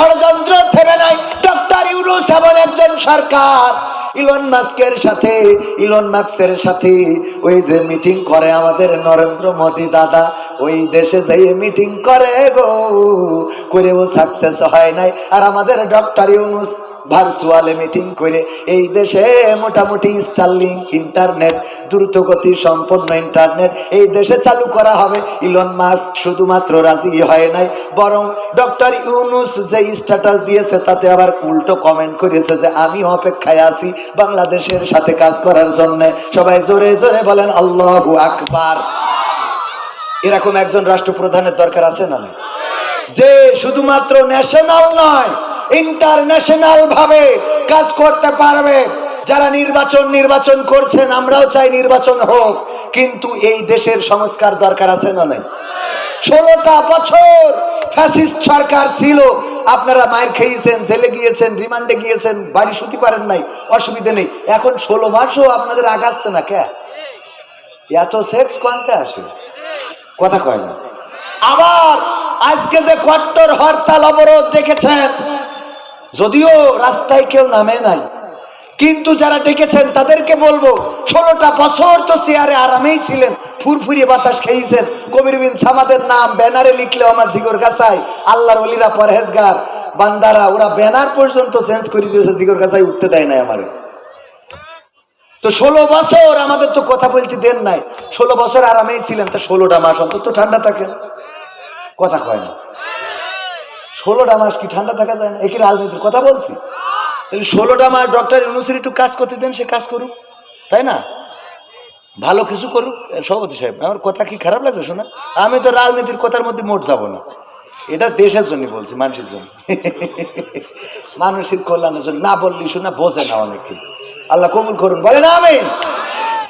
ষড়যন্ত্র থেমে নাই। ডক্টর ইউনুস এমন একজন সরকার। ইলন মাস্কের সাথে, ইলন মাস্কের সাথে ওই যে মিটিং করে আমাদের নরেন্দ্র মোদী দাদা, ওই দেশে যাইয়ে মিটিং করে গো। করে ও সাকসেস হয় নাই। আর আমাদের ডক্টর ইউনুস ভার্চুয়ালে মিটিং করে এই দেশে মোটামুটি স্টারলিং ইন্টারনেট দ্রুতগতি সম্পন্ন ইন্টারনেট এই দেশে চালু করা হবে। ইলন মাস্ক শুধুমাত্র রাজি হয় নাই, বরং ডক্টর ইউনুস যে স্ট্যাটাস দিয়েছে তাতে আবার উল্টো কমেন্ট করেছে যে আমি অপেক্ষায় আছি বাংলাদেশের সাথে কাজ করার জন্য। সবাই জোরে জোরে বলেন, আল্লাহ আকবার। এরকম একজন রাষ্ট্রপ্রধানের দরকার আছে না যে শুধুমাত্র ন্যাশনাল নয় ইন্টারন্যাশনাল ভাবে কাজ করতে পারবে। যারা নির্বাচন নির্বাচন করছেন, আমরাও চাই নির্বাচন হোক। কিন্তু এই দেশের সংস্কার দরকার আছে না নাই? ষোলোটা বছর ফ্যাসিস্ট সরকার ছিল। আপনারা মায়ের খেয়েছেন, জেলে গিয়েছেন, রিমান্ডে গিয়েছেন, বাড়ি শুতে পারেন নাই, অসুবিধা নেই। এখন ষোলো মাসও আপনাদের আগাচ্ছে না কে? এত সেক্স কোয়ান্তে আসে? কথা কয় না। আবার আজকে যে কট্টর হরতাল অবরোধ ডেকেছেন যদিও রাস্তায় কেউ নামে নাই, কিন্তু যারা ডেকেছেন তাদেরকে বলব, ষোলোটা বছর তো চেয়ারে আরামেই ছিলেন ফুরফুরিয়ে বাতাস খেয়েছেন। কবির বিন সামাদের নাম ব্যানারে লিখলেও আমার জিগর গাছায়, আল্লাহর অলিরা পরহেজগার। বান্দারা, ওরা ব্যানার পর্যন্ত চেঞ্জ করে দিয়েছে, জিগর গাছায় উঠতে দেয় নাই আমার। তো ষোলো বছর আমাদের তো কথা বলতে দেন নাই, ষোলো বছর আরামেই ছিলেন, তা ষোলোটা মাস অন্তত ঠান্ডা থাকেন কথা কয় না। ষোলোটা মাস কি ঠান্ডা থাকা যায় না? একই রাজনীতির কথা বলছি? তাহলে ষোলোটা মাস ডক্টর ইউনুসের একটু কাজ করতে দেন, সে কাজ করুক। তাই না? ভালো কিছু করুক। সভাপতি সাহেব, আমার কথা কি খারাপ লাগছে শোনা? আমি তো রাজনীতির কথার মধ্যে মোট যাব না। এটা দেশের জন্য বলছি, মানুষের জন্য। মানুষের কল্যাণের জন্য। না বললি শোনা, বোঝে না অনেকে। আল্লাহ কবুল করুন বলে না আমি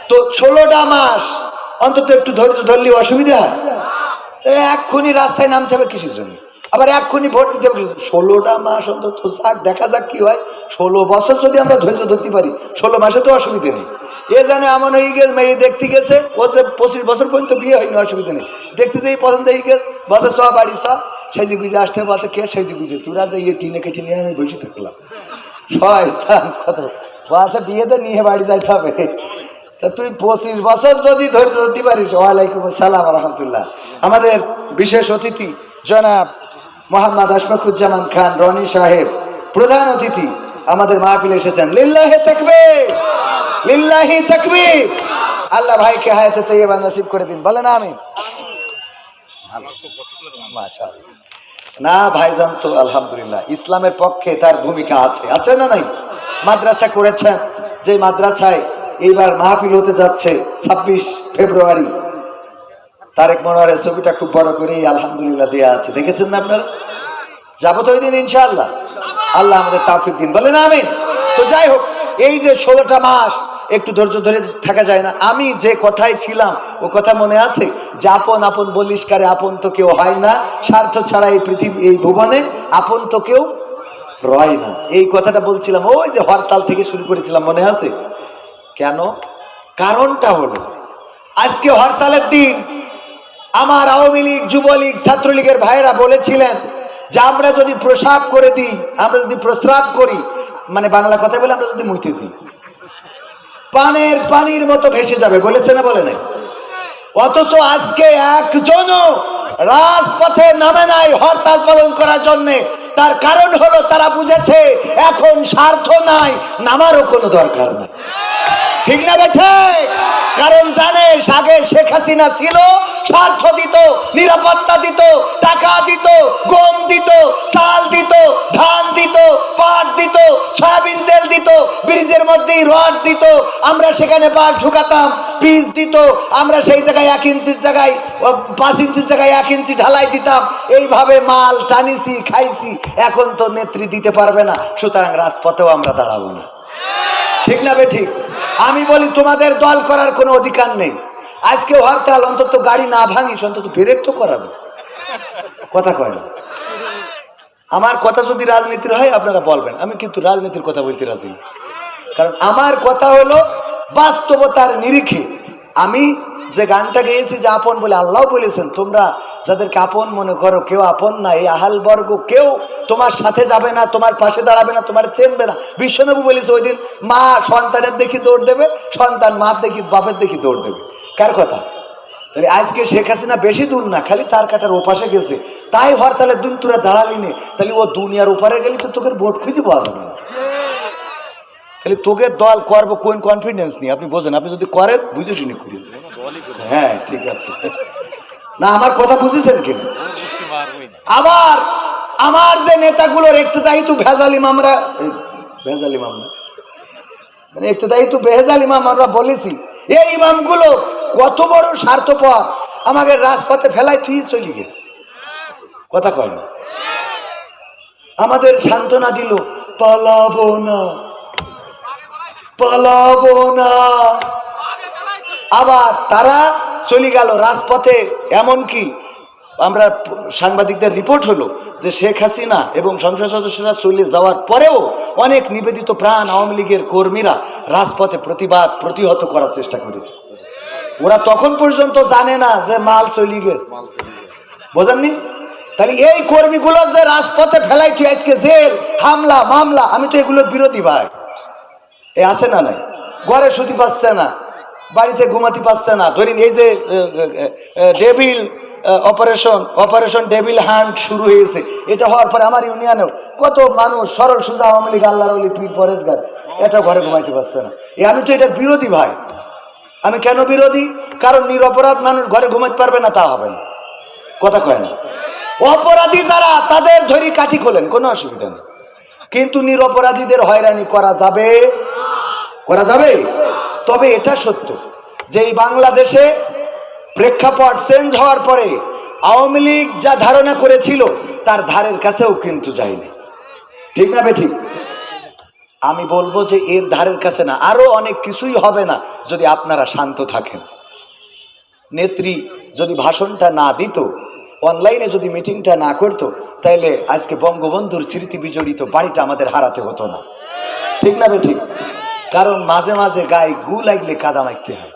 তো ষোলোটা মাস, অন্তত একটু ধৈর্য ধরলে অসুবিধা। এক্ষুনি রাস্তায় নামতে হবে কিসের জন্য? আবার এক্ষুনি ভোট দিতে হবে। ষোলোটা মাস অন্তত যাক দেখা যাক কি হয়। ষোলো বছর যদি আমরা ধৈর্য ধরতে পারি, ষোলো মাসে তো অসুবিধা নেই। এ জানে এমন হয়ে গেছে, মেয়ে দেখতে গেছে, ও যে পঁচিশ বছর পর্যন্ত বিয়ে হয়নি, অসুবিধা নেই। দেখতে যেই পছন্দ হয়ে গেছে, বসে সব বাড়ি সব সেজি গুজে আসতে বলছে কে সেজি গুজে তোরা যে ইয়ে টিনে কেটে নিয়ে আমি বসে থাকলাম। শয়তান, কত বলছে বিয়েতে নিয়ে বাড়ি যাইতে হবে। তা তুই পঁচিশ বছর যদি ধৈর্য ধরতে পারিস, ওয়ালাইকুম আসসালাম রহমতুল্লাহ। আমাদের বিশেষ অতিথি, জনাব মোহাম্মদ আশফাকুজ্জামান খান, রনি সাহেব, প্রধান অতিথি আমাদের মাহফিলে এসেছেন। লিল্লাহে তাকবে লিল্লাহি তাকবীর! আল্লাহ ভাইকে হায়াতে তৈবা নসিব করে দিন। বলেন আমি না, ভাইজান তো আলহামদুলিল্লাহ, ইসলামের পক্ষে তার ভূমিকা আছে। আছে না নাই? মাদ্রাসা করেছেন। যে মাদ্রাসায় এইবার মাহফিল হতে যাচ্ছে ছাব্বিশ ফেব্রুয়ারি। তারেক মনোয়ারের ছবিটা খুব বড় করে আলহামদুলিল্লাহ দেয়া আছে। দেখেছেন না আপনারা? যাব তো ওই দিন ইনশাআল্লাহ। আল্লাহ আমাদের তাফিক দিন। বলেন আমিন। তো যাই হোক, এই যে ষোলোটা মাস, একটু ধৈর্য ধরে থাকা যায় না। আমি যে কথায় ছিলাম, ও কথা মনে আছে? যে আপন আপন বলিষ্কারে আপন তো কেউ হয় না। স্বার্থ ছাড়া এই পৃথিবী, এই ভুবনে আপন তো কেউ রয় না। এই কথাটা বলছিলাম, ওই যে হরতাল থেকে শুরু করেছিলাম, মনে আছে? কেন? কারণটা হলো, আজকে হরতালের দিন আমার আওয়ামী লীগ, যুবলীগ, ছাত্রলীগের ভাইরা বলেছিলেন যে আমরা যদি প্রসাব করে দিই, আমরা যদি প্রস্রাব করি মানে বাংলা কথায় বলে আমরা যদি মুইতে দিই। পানের পানির মতো ভেসে যাবে, বলেছে না বলে নাই? অথচ আজকে একজনও রাজপথে নামে নাই হরতাল পালন করার জন্যে। তার কারণ হলো তারা বুঝেছে এখন স্বার্থ নাই, নামারও কোনো দরকার নাই। ঠিক না বেঠে কারণ জানে আগে শেখ হাসিনা ছিল, স্বার্থ দিত, নিরাপত্তা দিত, টাকা দিত, গম দিত, চাল দিত, ধান দিত, পাট দিত, সয়াবিন তেল দিত, ব্রিজের মধ্যেই রড দিত, আমরা সেখানে পাট ঢুকাতাম পিস দিত, আমরা সেই জায়গায় এক ইঞ্চির জায়গায় পাঁচ ইঞ্চির জায়গায় এক ইঞ্চি ঢালাই দিতাম, এইভাবে মাল টানিছি, খাইছি, এখন তো নেত্রী দিতে পারবে না, সুতরাং রাজপথেও আমরা দাঁড়াবো না। ঠিক না বে ঠিক? আমি বলি, তোমাদের দল করার কোনো অধিকার নেই। আজকে হরতাল, অন্তত গাড়ি না ভাঙিস, অন্তত ব্রেক তো করাবে। কথা কয় না। আমার কথা যদি রাজনীতির হয়, আপনারা বলবেন। আমি কিন্তু রাজনীতির কথা বলতে রাজি কারণ আমার কথা হলো, বাস্তবতার নিরিখে। আমি যে গানটা গেয়েছি যে আপন বলে আল্লাহ বলেছেন, তোমরা যাদেরকে আপন মনে করো, কেউ আপন না, এই আহাল বর্গ কেউ তোমার সাথে যাবে না, তোমার পাশে দাঁড়াবে না, তোমার চেনবে না। বিশ্বনবী বলেছে ওই দিন, মা সন্তানের দেখি দৌড় দেবে, সন্তান মার দেখি, বাপের দেখি দৌড় দেবে। কার কথা? তাহলে আজকে শেখ হাসিনা বেশি দূর না, খালি তার কাটার ওপাশে গেছে। তাই হরতালের দিন তোরা দাঁড়ালি নে। তাহলে ও দুনিয়ার ওপারে গেলি তো তোকে ভোট খুঁজে পাওয়া যাবে না। তাহলে তোকে দল করব কোন কনফিডেন্স নেই আপনি বোঝেন, আপনি যদি করেন, বুঝে শুনি করি। হ্যাঁ ঠিক আছে। না, আমার কথা বুঝেছেন কিনা আবার, আমার যে নেতাগুলোর একতেদায়ী তো ভেজাল ইমামরা ভেজাল ইমাম মানে একতেদায়ী তো বেহেজাল ইমাম আমরা বলেছি। এই ইমামগুলো কত বড় স্বার্থপর। আমাকে রাজপথে ফেলাই তুই চলে গেছে। কথা কয় না। আমাদের সান্ত্বনা দিল, পালাবো না। পালাবো না। আবার তারা চলে গেল রাজপথে। এমন কি আমরা সাংবাদিকদের রিপোর্ট হলো যে শেখ হাসিনা এবং সংসদ সদস্যরা চলে যাওয়ার পরেও অনেক নিবেদিত প্রাণ আওয়ামী লীগের কর্মীরা রাজপথে প্রতিবাদ প্রতিহত করার চেষ্টা করেছে। ওরা তখন পর্যন্ত জানে না যে মাল চলে গেছে। বোঝেননি? তাহলে এই কর্মীগুলো যে রাজপথে ফেলাইছি, আজকে জেল, হামলা, মামলা, আমি তো এগুলোর বিরোধী ভাই। এ আছে না নাই? ঘরে শুতে পাচ্ছে না। বাড়িতে ঘুমাতে পারছে না। ধরিন এই যে devil operation operation devil hunt শুরু হয়েছে। এটা হওয়ার পরে আমার ইউনিয়নেও কত মানুষ সরল, সুজা আওয়ামী লীগ, আল্লাহর অলি পীর, পরেশগার, এটা ঘরে ঘুমাইতে পারছে না। এ, আমি তো এটার বিরোধী ভাই। আমি কেন বিরোধী? কারণ নিরপরাধ মানুষ ঘরে ঘুমাতে পারবে না, তা হবে না। কথা কয় না। অপরাধী যারা, তাদের ধরি কাঠি খোলেন, কোনো অসুবিধা নেই। কিন্তু নিরপরাধীদের হয়রানি করা যাবে? করা যাবে? তবে এটা সত্য যে এই বাংলাদেশে প্রেক্ষাপট চেঞ্জ হওয়ার পরে আওয়ামী লীগ যা ধারণা করেছিল, তার ধারের কাছেও কিন্তু যায়নি। ঠিক না বে ঠিক? আমি বলব যে এর ধারের কাছে না, আরও অনেক কিছুই হবে না যদি আপনারা শান্ত থাকেন। নেত্রী যদি ভাষণটা না দিত, অনলাইনে যদি মিটিংটা না করতো, তাইলে আজকে বঙ্গবন্ধুর স্মৃতি বিজড়িত বাড়িটা আমাদের হারাতে হতো না। ঠিক না বে ঠিক? কারণ মাঝে মাঝে গায়ে গু লাগলে কাদা মাখতে হয়।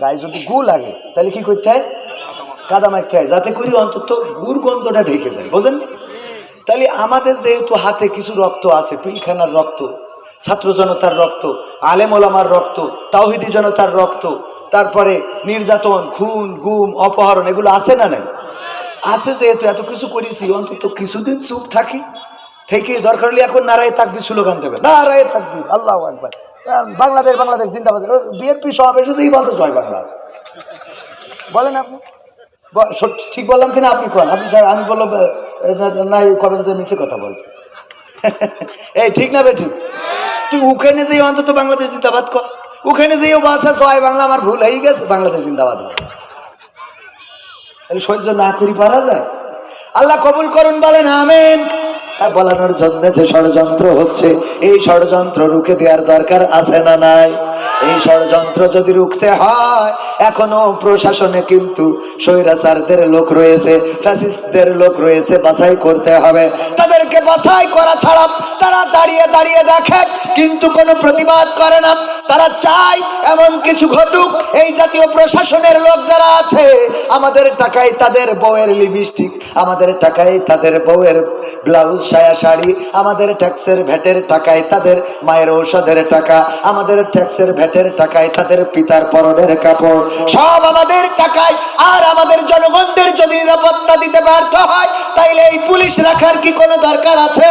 গায়ে যদি গু লাগে, তাহলে কি করতে হয়? কাদা মাখতে হয়। যাতে করি অন্তত গুর গন্ধটা ঢেকে যায়, বোঝেন তাহলে আমাদের যেহেতু হাতে কিছু রক্ত আছে, পিলখানার রক্ত, ছাত্র জনতার রক্ত, আলেম ওলামার রক্ত, তাওহিদি জনতার রক্ত, তারপরে নির্যাতন, খুন, গুম, অপহরণ, এগুলো আছে না নাই? আছে যেহেতু এত কিছু করেছি, অন্তত কিছুদিন চুপ থাকি। থেকে দরকার হলে এখন নারায় থাকবি স্লোগান দেবে। নারায় থাকবি আল্লাহ একবার বাংলাদেশ বাংলাদেশ জিন্দাবাদ। বিএনপি সমাবেশে যেই বলছে জয় বাংলা। বলেন আপনি। ঠিক বললাম কিনা আপনি কন? আপনি স্যার আমি বলল নাই কবেন যে মিশে কথা বলছে। এই ঠিক না বে ঠিক? তুই ওখানে যেই অন্তত বাংলাদেশ জিন্দাবাদ কর। ওখানে যেই বাসা জয় বাংলা আমার ভুল হয়ে গেছে, বাংলাদেশ জিন্দাবাদ সহ্য না করি পারা যায়? আল্লাহ কবুল করুন, বলেন আমেন। তা বলানোর জন্য যে ষড়যন্ত্র হচ্ছে, এই ষড়যন্ত্র রুখে দেওয়ার দরকার আছে না নাই? এই ষড়যন্ত্র যদি রুখতে হয়, এখনও প্রশাসনে কিন্তু স্বৈরাচারদের লোক রয়েছে, ফ্যাসিস্টদের লোক রয়েছে, বাছাই করতে হবে। তাদেরকে বাছাই করা ছাড়া তারা দাঁড়িয়ে দাঁড়িয়ে দেখে, কিন্তু কোনো প্রতিবাদ করে না। তারা চায় এমন কিছু ঘটুক। এই জাতীয় প্রশাসনের লোক যারা আছে, আমাদের টাকায় তাদের বউয়ের লিপস্টিক আমাদের টাকায় তাদের বউয়ের ব্লাউজ সায়া শাড়ি, আমাদের ট্যাক্সের ভ্যাটের টাকায় তাদের মায়ের ঔষধের টাকা, আমাদের ট্যাক্সের ভ্যাটের টাকায় তাদের পিতার পরনের কাপড়। সব আমাদের টাকায়, আর আমাদের জনগণদের যদি নিরাপত্তা দিতে ব্যর্থ হয়, তাইলে এই পুলিশ রাখার কি কোনো দরকার আছে?